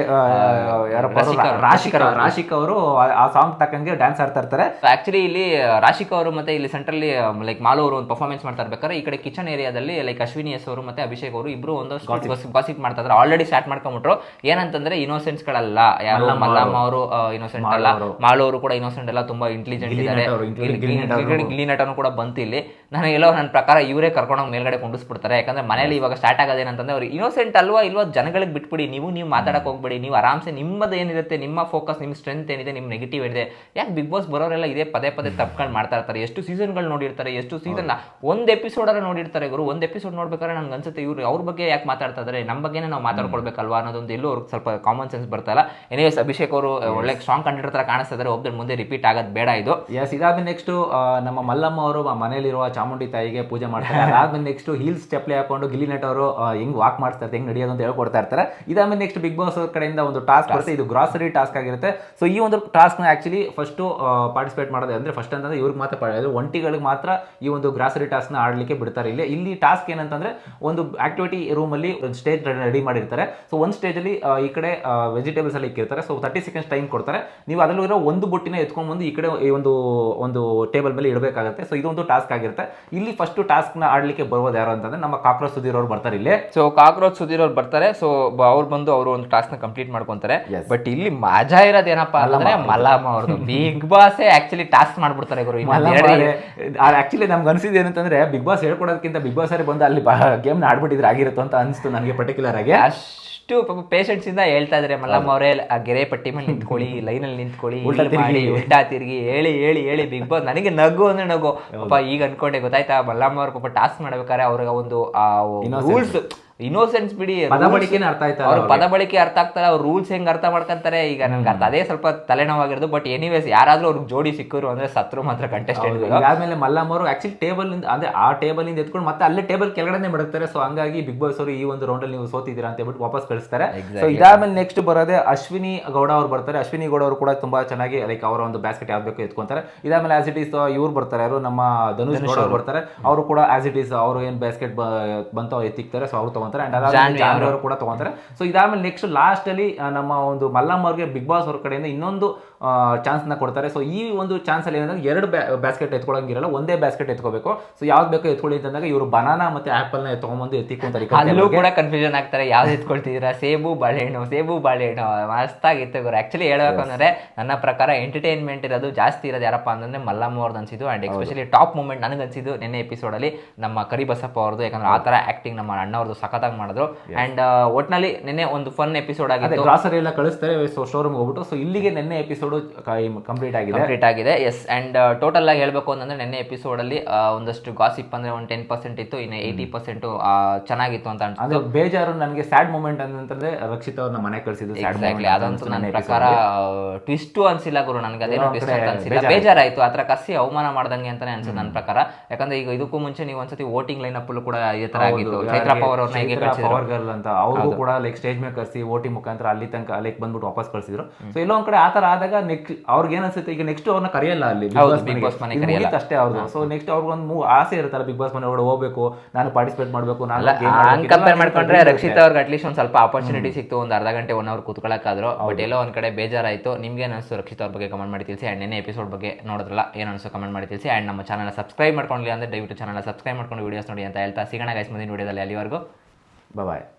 ಯಾರಪ್ಪ ರಾಶಿಕ್ ಅವ್ರು. ರಾಶಿಕ್ ರಾಶಿಕ್ ಅವರು. ಆ ಸಾಂಗ್ ತಕ್ಕಂಗೆ ಡ್ಯಾನ್ಸ್ ಆಡ್ತಾ ಇರ್ತಾರೆ. ಆಕ್ಚುಲಿ ಇಲ್ಲಿ ರಾಶಿಕ್ ಅವರು ಮತ್ತೆ ಇಲ್ಲಿ ಸೆಂಟ್ರಲ್ಲಿ ಲೈಕ್ ಮಾಲು ಅವರು ಒಂದು ಪರ್ಫಾರ್ಮೆನ್ಸ್ ಮಾಡ್ತಾ ಇರ್ಬೇಕಾದ್ರೆ ಈ ಕಡೆ ಕಿಚನ್ ಏರಿಯಾದಲ್ಲಿ ಲೈಕ್ ಅಶ್ವಿನಿ ಎಸ್ ಅವರು ಮತ್ತೆ ಅಭಿಷೇಕ್ ಅವರು ಇಬ್ರು ಒಂದಷ್ಟು ಗಾಸಿಪ್ ಮಾಡ್ತಾ ಇದ್ದಾರೆ. ಆಲ್ರೆಡಿ ಸ್ಟಾರ್ಟ್ ಮಾಡ್ಕೊಂಡ್ಬಿಟ್ರು. ಏನಂತಂದ್ರೆ ಇನೋಸೆಂಟ್ಸ್ ಗಳಲ್ಲ. ಯಾರು ಮಲ್ಲಮ್ಮ ಅವರು. ಇನೋಸೆಂಟ್ ಅಲ್ಲ. ಮಾಲು ಅವರು ಕೂಡ ಇನೋಸೆಂಟ್ ಅಲ್ಲ. ತುಂಬಾ ಇಂಟೆಲಿಜೆಂಟ್ ಇದ್ದಾರೆ. ನಟ ಅವ್ರು, ಗಿಲ್ಲಿ ನಟ ಗಿಲ್ಲಿ- ಗಿಲ್ಲಿ ನಟನು ಕೂಡ ಬಂತು ಇಲ್ಲಿ. ನಾನು ಎಲ್ಲೋ ನನ್ನ ಪ್ರಕಾರ ಇವರೇ ಕರ್ಕೊಂಡೋಗಿ ಮೇಲ್ಗಡೆ ಕೊಂಡಿಸ್ಬಿಡ್ತಾರೆ. ಯಾಕಂದ್ರೆ ಮನೇಲಿ ಇವಾಗ ಸ್ಟಾರ್ಟ್ ಆಗೋದೇನಂತಂದ್ರೆ ಅವ್ರು ಇನೋಸೆಂಟ್ ಅಲ್ವಾ ಇಲ್ವಾ ಜನಗಳಿಗೆ ಬಿಟ್ಬಿಡಿ. ನೀವು ನೀವು ಮಾತಾಡಕ್ ಹೋಗ್ಬೇಡಿ. ನೀವು ಆರಾಮ್ಸೆ ನಿಮ್ಮದು ಏನಿರುತ್ತೆ ನಿಮ್ಮ ಫೋಕಸ್ ನಿಮ್ಮ ಸ್ಟ್ರೆಂತ್ ಏನಿದೆ ನಿಮ್ಮ ನೆಗೆಟಿವ್ ಏನಿದೆ ಯಾಕೆ ಬಿಗ್ ಬಾಸ್ ಬರೋರೆಲ್ಲ ಇದೇ ಪದೇ ಪದೇ ತಪ್ಕೊಂಡು ಮಾಡ್ತಾ ಇರ್ತಾರೆ? ಎಷ್ಟು ಸೀಸನ್ಗಳು ನೋಡಿರ್ತಾರೆ ಎಷ್ಟು ಸೀಸನ್ ಒಂದು ಎಪಿಸೋಡ್ ನೋಡಿರ್ತಾರೆ ಗುರು ಒಂದು ಎಪಿಸೋಡ್ ನೋಡ್ಬೇಕಾದ್ರೆ ನನಗೆ ಅನ್ಸುತ್ತೆ ಇವರು ಅವ್ರ ಬಗ್ಗೆ ಯಾಕೆ ಮಾತಾಡ್ತಾ ಇದ್ದಾರೆ ನಮ್ಮ ಬಗ್ಗೆನೇ ನಾವು ಮಾತಾಡ್ಕೊಳ್ಬೇಕಲ್ವಾ ಅನ್ನೋದೊಂದು ಎಲ್ಲೂ ಅವ್ರಿಗೆ ಸ್ವಲ್ಪ ಕಾಮನ್ ಸೆನ್ಸ್ ಬರ್ತಾ ಇಲ್ಲ ಎನಿವೇಸ್ ಅಭಿಷೇಕ್ ಅವರು ಒಳ್ಳೆ ಸ್ಟ್ರಾಂಗ್ ಕಂಡಿರೋ ಥರ ಕಾಣಿಸ್ತಾ ಇದ್ದಾರೆ ಒಬ್ಬರು ಮುಂದೆ ರಿಪೀಟ್ ಆಗೋದು ಬೇಡ ಇದು. ಎಸ್ ಇದಾದ್ಮೇಲೆ ನೆಕ್ಸ್ಟ್ ನಮ್ಮ ಮಲ್ಲಮ್ಮ ಅವರು ಮನೇಲಿರುವ ಚಾಮುಂಡಿ ತಾಯಿಗೆ ಪೂಜೆ ಮಾಡ್ತಾರೆ. ಅದಾದ್ಮೇಲೆ ನೆಕ್ಸ್ಟ್ ಹೀಲ್ಸ್ ಚಪ್ಪಲಿ ಹಾಕೊಂಡು ಗಿಲ್ಲಿ ನಟ್ ಅವರು ಹೆಂಗ್ ವಾಕ್ ಮಾಡ್ತಾರೆ ಹೆಂಗ್ ನಡೆಯೋದು ಅಂತ ಹೇಳ್ಕೊಡ್ತಾ ಇರ್ತಾರೆ. ಇದಾದ್ಮೇಲೆ ನೆಕ್ಸ್ಟ್ ಬಿಗ್ ಬಾಸ್ ಅವ್ರ ಕಡೆಯಿಂದ ಒಂದು ಟಾಸ್ಕ್ ಬರುತ್ತೆ. ಇದು ಗ್ರಾಸರಿ ಟಾಸ್ಕ್ ಆಗಿರುತ್ತೆ. ಸೊ ಈ ಒಂದು ಟಾಸ್ಕ್ನ ಫಸ್ಟು ಫಸ್ಟ್ ಪಾರ್ಟಿಸಿಪೇಟ್ ಮಾಡೋದು ಅಂದರೆ ಫಸ್ಟ್ ಅಂತಂದ್ರೆ ಇವ್ರಿಗೆ ಮಾತ್ರ ಅದು ಒಂಟಿಗಳಿಗೆ ಮಾತ್ರ ಈ ಒಂದು ಗ್ರಾಸರಿ ಟಾಸ್ಕ್ನ ಆಡ್ಲಿಕ್ಕೆ ಬಿಡ್ತಾರೆ ಇಲ್ಲಿ. ಇಲ್ಲಿ ಟಾಸ್ಕ್ ಏನಂತಂದ್ರೆ ಒಂದು ಆಕ್ಟಿವಿಟಿ ರೂಮ್ ಅಲ್ಲಿ ಒಂದು ಸ್ಟೇಜ್ ರೆಡಿ ಮಾಡಿರ್ತಾರೆ. ಸೊ ಒಂದು ಸ್ಟೇಜ್ ಅಲ್ಲಿ ಈ ಕಡೆ ವೆಜಿಟೇಬಲ್ಸ್ ಅಲ್ಲಿ ಇಕ್ಕಿರ್ತಾರೆ. ಸೊ ತರ್ಟಿ ಸೆಕೆಂಡ್ಸ್ ಟೈಮ್ ಕೊಡ್ತಾರೆ. ನೀವು ಅದರಲ್ಲಿರೋ ಒಂದು ಬುಟ್ಟಿನ ಎತ್ಕೊಂಡು ಬಂದು ಈ ಕಡೆ ಈ ಒಂದು ಒಂದು ಟೇಬಲ್ ಮೇಲೆ ಇಡಬೇಕಾಗುತ್ತೆ. ಸೊ ಇದೊಂದು ಟಾಸ್ಕ್ ಆಗಿರುತ್ತೆ. ಇಲ್ಲಿ ಫಸ್ಟ್ ಟಾಸ್ಕ್ನ ಆಡ್ಲಿಕ್ಕೆ ಬರೋದು ಯಾರು ಅಂತಂದ್ರೆ ನಮ್ಮ ಕಾಕ್ರೋಚ್ ಸುಧೀರ್ ಅವ್ರು ಬರ್ತಾರೆ ಇಲ್ಲಿ. ಸೊ ಕಾಕ್ರೋಚ್ ಸುಧೀರ್ ಅವ್ರು ಬರ್ತಾರೆ ಸೊ ಅವ್ರು ಬಂದು ಅವರು ಒಂದು ಟಾಸ್ಕ್ನ ಕಂಪ್ಲೀಟ್ ಮಾಡ್ಕೊಂತಾರೆ. ಬಟ್ ಇಲ್ಲಿ ಮಜಾ ಇರೋದೇನಪ್ಪ ಅಂದ್ರೆ ಮಲ್ಲಮ್ಮ ಅವ್ರದ್ದು ಬಿಗ್ ಬಾಸ್ ಆಕ್ಚುಲಿ ಟಾಸ್ಕ್ ಮಾಡ್ಬಿಡ್ತಾರೆ ಗುರು ಆಕ್ಚುಲಿ ನಮ್ಗೆ ಅನ್ಸಿದ್ದು ಏನಂತಂದ್ರೆ ಬಿಗ್ ಬಾಸ್ ಹೇಳ್ಕೊಡೋದಕ್ಕಿಂತ ಬಿಗ್ ಬಾಸ್ ಬಂದು ಅಲ್ಲಿ ಗೇಮ್ನ ಆಡ್ಬಿಟ್ಟಿದ್ರೆ ಆಗಿರುತ್ತೆ ಅಂತ ಅನಿಸ್ತು ನನಗೆ ಪರ್ಟಿಕ್ಯುಲರ್ ಆಗಿ. ಅಷ್ಟು ಪಾಪ ಪೇಷನ್ಸ್ ಇಂದ ಹೇಳ್ತಾ ಇದ್ರೆ ಮಲ್ಲಮ್ಮ ಅವರೇ ಆ ಗೆರೆ ಪಟ್ಟಿ ಮೇಲೆ ನಿಂತ್ಕೊಳ್ಳಿ ಲೈನ್ ಅಲ್ಲಿ ನಿಂತ್ಕೊಳ್ಳಿ ಇಲ್ಲಿ ಮಾಡಿ ತಿರ್ಗಿ. ಉಲ್ಟಾ ತಿರುಗಿ ಹೇಳಿ ಹೇಳಿ ಹೇಳಿ ಬಿಗ್ ಬಾಸ್ ನನಗೆ ನಗು ಅಂದ್ರೆ ನಗು. ಪಾಪ ಈಗ ಅನ್ಕೊಂಡೆ ಗೊತ್ತಾಯ್ತಾ ಮಲ್ಲಮ್ಮ ಅವ್ರ ಪಾಪ ಟಾಸ್ಕ್ ಮಾಡ್ಬೇಕಾದ್ರೆ ಅವ್ರಿಗೆ ಒಂದು ರೂಲ್ಸ್ ಇನ್ನೋಸೆನ್ಸ್ ಬಿಡಿ ಪದ ಬಳಕೆನೇ ಅರ್ಥ ಆಯ್ತಾ ಅವ್ರ ಪದ ಬಳಕೆ ಅರ್ಥ ಆಗ್ತಾರೆ ಅವ್ರ ರೂಲ್ಸ್ ಹೆಂಗ್ ಅರ್ಥ ಮಾಡ್ಕೊಂತಾರೆ ಈಗ ನನ್ಗೆ ಅರ್ಥ ಅದೇ ಸ್ವಲ್ಪ ತಲೆನೋವಾಗಿರೋದು ಬಟ್ ಎನಿವೇಸ್ ಯಾರಾದ್ರೂ ಅವ್ರಿಗೆ ಜೋಡಿ ಸಿಕ್ಕರು ಅಂದ್ರೆ ಸತ್ರು ಮಾತ್ರ ಕಂಟೆಸ್ಟೆಂಟ್ ಆಮೇಲೆ ಮಲ್ಲಮ್ಮ ಅವರು ಆಕ್ಚುಲಿ ಟೇಬಲ್ ಇಂದ ಅಂದ್ರೆ ಆ ಟೇಬಲ್ ಇಂದ ಎತ್ಕೊಂಡು ಮತ್ತೆ ಅಲ್ಲೇ ಟೇಬಲ್ ಕೆಳಗಡೆ ಬಿಡುತ್ತಾರೆ ಸೊ ಹಂಗಾಗಿ ಬಿಗ್ ಬಾಸ್ ಅವರು ಈ ಒಂದು ರೌಂಡ್ ಅಲ್ಲಿ ನೀವು ಸೋತಿದ್ದೀರಾ ಅಂತ ಹೇಳ್ಬಿಟ್ಟು ವಾಪಸ್ ಕಳಿಸ್ತಾರೆ. ಸೊ ಇದಾದ್ಮೇಲೆ ನೆಕ್ಸ್ಟ್ ಬರೋದೇ ಅಶ್ವಿನಿ ಗೌಡ ಅವ್ರು ಬರ್ತಾರೆ. ಅಶ್ವಿನಿ ಗೌಡ ಅವರು ಕೂಡ ತುಂಬಾ ಚೆನ್ನಾಗಿ ಲೈಕ್ ಅವರ ಒಂದು ಬ್ಯಾಸ್ಕೆಟ್ ಯಾವ್ದು ಬೇಕು ಎತ್ಕೊಂತಾರೆ. ಇದಾದ್ಮೇಲೆ ಆಸ್ ಇಟ್ ಈಸ್ ಇವ್ರು ಬರ್ತಾರೆ ಯಾರು? ನಮ್ಮ ಧನುಷ್ ಗೌಡ ಅವ್ರು ಬರ್ತಾರೆ. ಅವರು ಕೂಡ ಆಸ್ ಇಟ್ ಈಸ್ ಅವರು ಏನ್ ಬ್ಯಾಸ್ಕೆಟ್ ಬಂತ ಎತ್ತಿಕ್ತಾರೆ ಸೊ ಅವ್ರು ತಗೊಂತಾರೆ ಅಂಡ್ ಅವರು ಕೂಡ ತಗೊಂತಾರೆ. ಸೊ ಇದಾದ್ಮೇಲೆ ನೆಕ್ಸ್ಟ್ ಲಾಸ್ಟ್ ಅಲ್ಲಿ ನಮ್ಮ ಒಂದು ಮಲ್ಲಮ್ಮ ಅವ್ರಿಗೆ ಬಿಗ್ ಬಾಸ್ ಅವ್ರ ಕಡೆಯಿಂದ ಇನ್ನೊಂದು ಚಾನ್ಸ್ನ ಕೊಡ್ತಾರೆ. ಸೊ ಈ ಒಂದು ಚಾನ್ಸ್ ಅಲ್ಲಿ ಏನಂದ್ರೆ ಎರಡು ಬ್ಯಾಸ್ಕೆಟ್ ಎತ್ಕೊಳ್ಳಂಗಿರಲ್ಲ ಒಂದೇ ಬ್ಯಾಸ್ಕೆಟ್ ಎತ್ಕೋಬೇಕು. ಸೊ ಯಾವ್ದು ಬೇಕೋ ಎತ್ಕೊಳ್ಳಿ ಅಂತಂದಾಗ ಇವರು ಬನಾನಾ ಮತ್ತೆ ಆಪಲ್ನ ತಗೊಂಡ್ಬಂದು ಎತ್ತಿಕೊಂತಾರೆ ಅಲ್ಲೂ ಕೂಡ ಕನ್ಫ್ಯೂಷನ್ ಆಗ್ತಾರೆ ಯಾವ್ದು ಎತ್ಕೊಳ್ತಿದ್ದೀರಾ ಸೇಬು ಬಾಳೆಹಣ್ಣು ಸೇಬು ಬಾಳೆಹಣ್ಣು. ಮಸ್ತಾಗಿತ್ತು ಗುರು. ಆಕ್ಚುಲಿ ಹೇಳಬೇಕು ಅಂದ್ರೆ ನನ್ನ ಪ್ರಕಾರ ಎಂಟರ್ಟೈನ್ಮೆಂಟ್ ಇರೋದು ಜಾಸ್ತಿ ಇರೋದು ಯಾರಪ್ಪ ಅಂದ್ರೆ ಮಲ್ಲಮ್ಮ ಅವ್ರದ್ದು ಅನ್ಸಿದ್ದು ಅಂಡ್ ಎಸ್ಪೆಷಲಿ ಟಾಪ್ ಮೂಮೆಂಟ್ ನನಗೆ ಅನ್ಸಿದ್ದು ನಿನ್ನೆ ಎಪಿಸೋಡ್ ಅಲ್ಲಿ ನಮ್ಮ ಕರಿಬಸಪ್ಪ ಅವ್ರದ್ದು ಯಾಕಂದ್ರೆ ಆ ತರ ಆಕ್ಟಿಂಗ್ ನಮ್ಮ ಅಣ್ಣ ಅವ್ರದ್ದು ಸಖತ್ತಾಗಿ ಮಾಡಿದ್ರು. ಅಂಡ್ ಒಟ್ನಲ್ಲಿ ನಿನ್ನೆ ಒಂದು ಫನ್ ಎಪಿಸೋಡ್ ಆಗಿದೆ ಗ್ರಾಸರಿ ಎಲ್ಲ ಕಳಿಸ್ತಾರೆ ಸೊ ಶೋರೂಮ್ ಹೋಗ್ಬಿಟ್ಟು. ಸೊ ಇಲ್ಲಿಗೆ ನಿನ್ನೆ ಎಪಿಸೋಡ್ ಕಂಪ್ಲೀಟ್ ಆಗಿದೆ. ಕಂಪ್ಲೀಟ್ ಆಗಿದೆ ಎಸ್ ಅಂಡ್ ಟೋಟಲ್ ಆಗಿ ಹೇಳಬೇಕು ಅಂತಂದ್ರೆ ನಿನ್ನೆ ಎಪಿಸೋಡ್ ಅಲ್ಲಿ ಒಂದಷ್ಟು ಗಾಸಿಪ್ ಅಂದ್ರೆ ಒಂದು ಟೆನ್ ಪರ್ಸೆಂಟ್ ಇತ್ತು ಇನ್ನು ಏಯ್ಟಿ ಪರ್ಸೆಂಟ್ ಚೆನ್ನಾಗಿತ್ತು ಅಂತ ಅನ್ಸುತ್ತೆ. ಬೇಜಾರು ನನಗೆ ಸ್ಯಾಡ್ ಮೂಮೆಂಟ್ ಅಂತಂದ್ರೆ ರಕ್ಷಿತ್ ಅವ್ರನ್ನ ಮನೆ ಕಳಿಸಿದ್ರು ಅದಂತೂ ನನ್ನ ಪ್ರಕಾರ ಟ್ವಿಸ್ಟು ಅನ್ಸಿಲ್ಲ ಗುರು ನನಗೆ ಅದೇನು ಟ್ವಿಸ್ಟ್ ಅಂತ ಅನ್ಸಿಲ್ಲ. ಬೇಜಾರಾಯ್ತು. ಆತರ ಕಸಿ ಅವಮಾನ ಮಾಡ್ದಂಗೆ ಅಂತಾನೆ ಅನ್ಸುತ್ತೆ ನನ್ನ ಪ್ರಕಾರ. ಯಾಕಂದ್ರೆ ಈಗ ಇದಕ್ಕೂ ಮುಂಚೆ ನೀವು ಒಂದ್ಸತಿ ವೋಟಿಂಗ್ ಲೈನ್ ಅಪ್ ಕೂಡ ಈ ತರ ಆಗಿತ್ತು. ಚೈತ್ರ ಪವರ್ ಅವ್ರನ್ನ ಪವರ್ ಗರ್ಲ್ ಅಂತ. ಅವ್ರಿಗೂ ಕೂಡ ಲೈಕ್ ಸ್ಟೇಜ್ ಮೇಲೆ ಕರ್ಸಿ ಓಟಿ ಮುಖಾಂತರ ಅಲ್ಲಿ ತನಕ ಲೈಕ್ ಬಂದ್ಬಿಟ್ಟು ವಾಪಸ್ ಕಳ್ಸಿದ್ರು. ಸೊ ಎಲ್ಲೋ ಒಂದ್ ಕಡೆ ಆತರ ಆದಾಗ ನೆಕ್ಸ್ಟ್ ಅವ್ರಿಗೆ ಏನ್ ಅನ್ಸುತ್ತೆ ಈಗ ನೆಕ್ಸ್ಟ್ ಅವ್ರನ್ನ ಕರೆಯಲ್ಲ ಅಲ್ಲಿ ಕರೆಯಲ್ಲ. ಅಷ್ಟೇ ಅವ್ರದ್ದು ಸೊ ನೆಕ್ಸ್ಟ್ ಅವ್ರಿಗೊಂದು ಒಂದು ಆಸೆ ಇರುತ್ತಲ್ಲ ಬಿಗ್ ಬಾಸ್ ಮನೆ ಒಳಗಡೆ ಹೋಗ್ಬೇಕು ನಾನು ಪಾರ್ಟಿಸಿಪೇಟ್ ಮಾಡಬೇಕು ನಾನು. ಕಂಪೇರ್ ಮಾಡ್ಕೊಂಡ್ರೆ. ರಕ್ಷಿತ್ ಅವ್ರಿಗೆ ಅಟ್ಲೀಸ್ಟ್ ಒಂದ್ ಸ್ವಲ್ಪ ಆಪರ್ಚುನಿಟಿ ಸಿಕ್ತು ಒಂದು ಅರ್ಧ ಗಂಟೆ ಒನ್ ಅವರ್ ಕೂತ್ಕೊಳ್ಳೋಕ್ಕಾದ್ರು ಬಟ್ ಎಲ್ಲೋ ಒಂದ್ ಕಡೆ ಬೇಜಾರಾಯ್ತು. ನಿಮ್ಗೆ ಅನಿಸ್ತು ರಕ್ಷಿತ್ ಅವ್ರ ಬಗ್ಗೆ ಕಮೆಂಟ್ ಮಾಡಿ ತಿಳಿಸಿ. ಅಂಡ್ ನೆನ್ನೆ ಎಪಿಸೋಡ್ ಬಗ್ಗೆ ನೋಡಿದ್ರಲ್ಲ ಏನು ಕಮೆಂಟ್ ಮಾಡಿ ತಿಳಿಸಿ. ಅಂಡ್ ನಮ್ಮ ಚಾನಲ್ ಸಬ್ಸ್ಕ್ರೈಬ್ ಮಾಡ್ಕೊಂಡಿಲ್ಲ ಅಂದ್ರೆ ದಯವಿಟ್ಟು ಚಾನಲ್ ಸಬ್ಸ್ಕ್ರೈಬ್ ಮಾಡ್ಕೊಂಡು ವೀಡಿಯೋಸ್ ನೋಡಿ ಅಂತ ಹೇಳ್ತಾ ಸಿಗೋಣ ಗೈಸ್ ಮುಂದಿನ ವೀಡಿಯೋದಲ್ಲಿ ಅಲ್ಲಿವರೆಗೂ. Bye bye